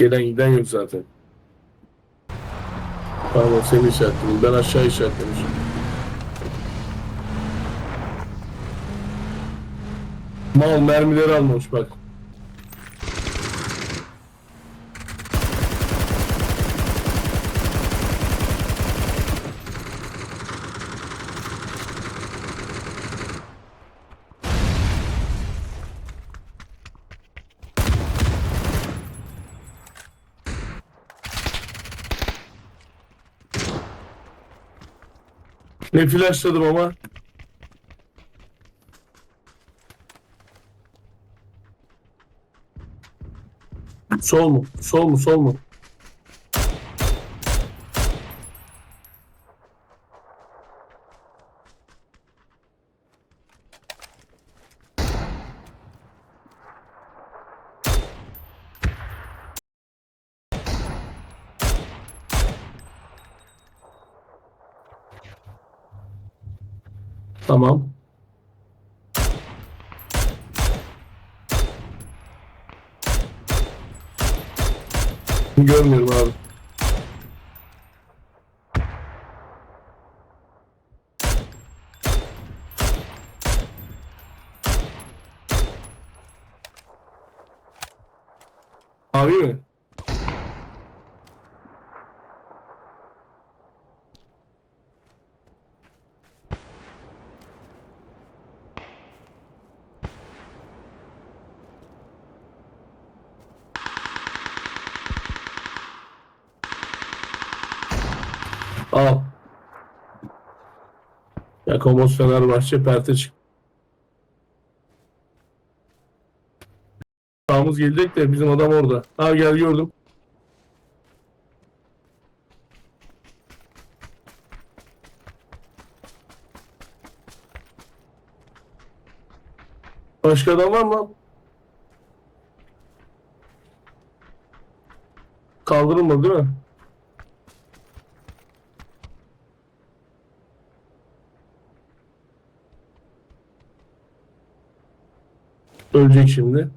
Gelen giden yok zaten. Pardon seni işaretledim. Ben aşağı işaretlemişim. Mal mermileri almamış bak. Ne flashladım ama. Sol mu? Sol mu? Sol mu? Tamam. Görmüyorum abi. Abi mi? Al. Yakomos Fenerbahçe perte çık. Sağımız gelecek de bizim adam orada. Ha gel gördüm. Başka adam var mı? Kaldırılmadı değil mi? Ölecek şimdi.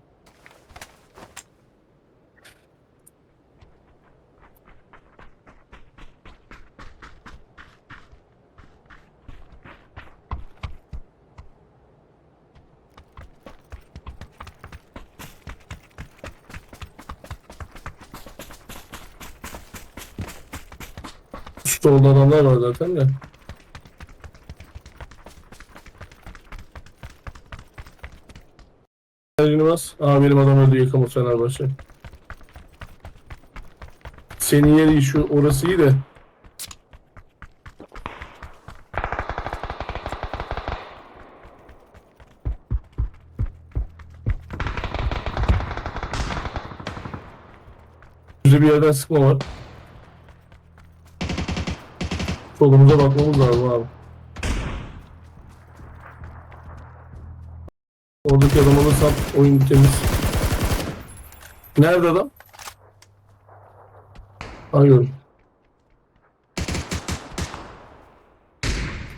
Solda adamlar var zaten de. Elini bas. Aa adam öldü yıkama Fenerbahçe. Senin yeri şu orası iyi de. Bize bir yerden sıkma var. Solumuza bakmamız lazım abi. Oradaki adam alırsam oyun temiz. Nerede adam? Ha gördüm.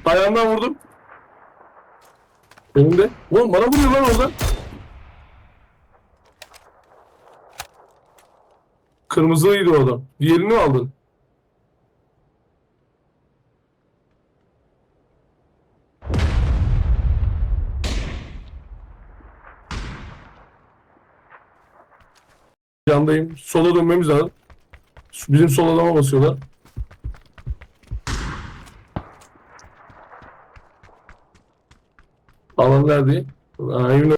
Ayağımdan vurdum. Benim de. Oğlum bana vuruyor lan oradan. Kırmızılıydı o adam. Diğerini aldın? Yandayım. Sola dönmemiz lazım. Bizim sol adama basıyorlar. Alan nerede? Aynen.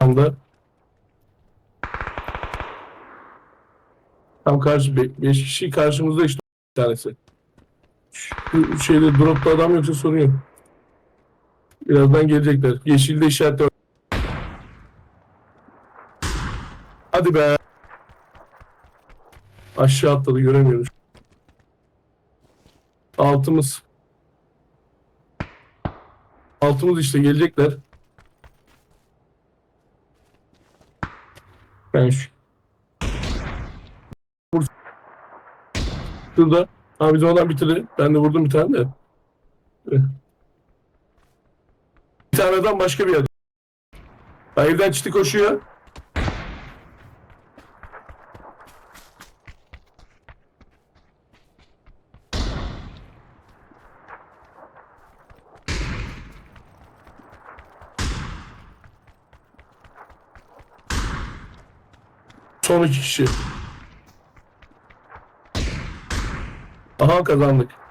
Anda. Tam karşı 5 kişi karşımızda işte bir tanesi. Şu şeyde dropta adam yoksa sorun yok. Birazdan gelecekler. Yeşilde işaretli Hadi be. Aşağı atladı göremiyoruz. Altımız. Altımız işte gelecekler. Ben şu. Şurada. Ha bizim adam bitirdi. Ben de vurdum bir tane de. Bir tane adam başka bir yerde. Evden çıktı koşuyor. Son iki kişi. Aha kazandık.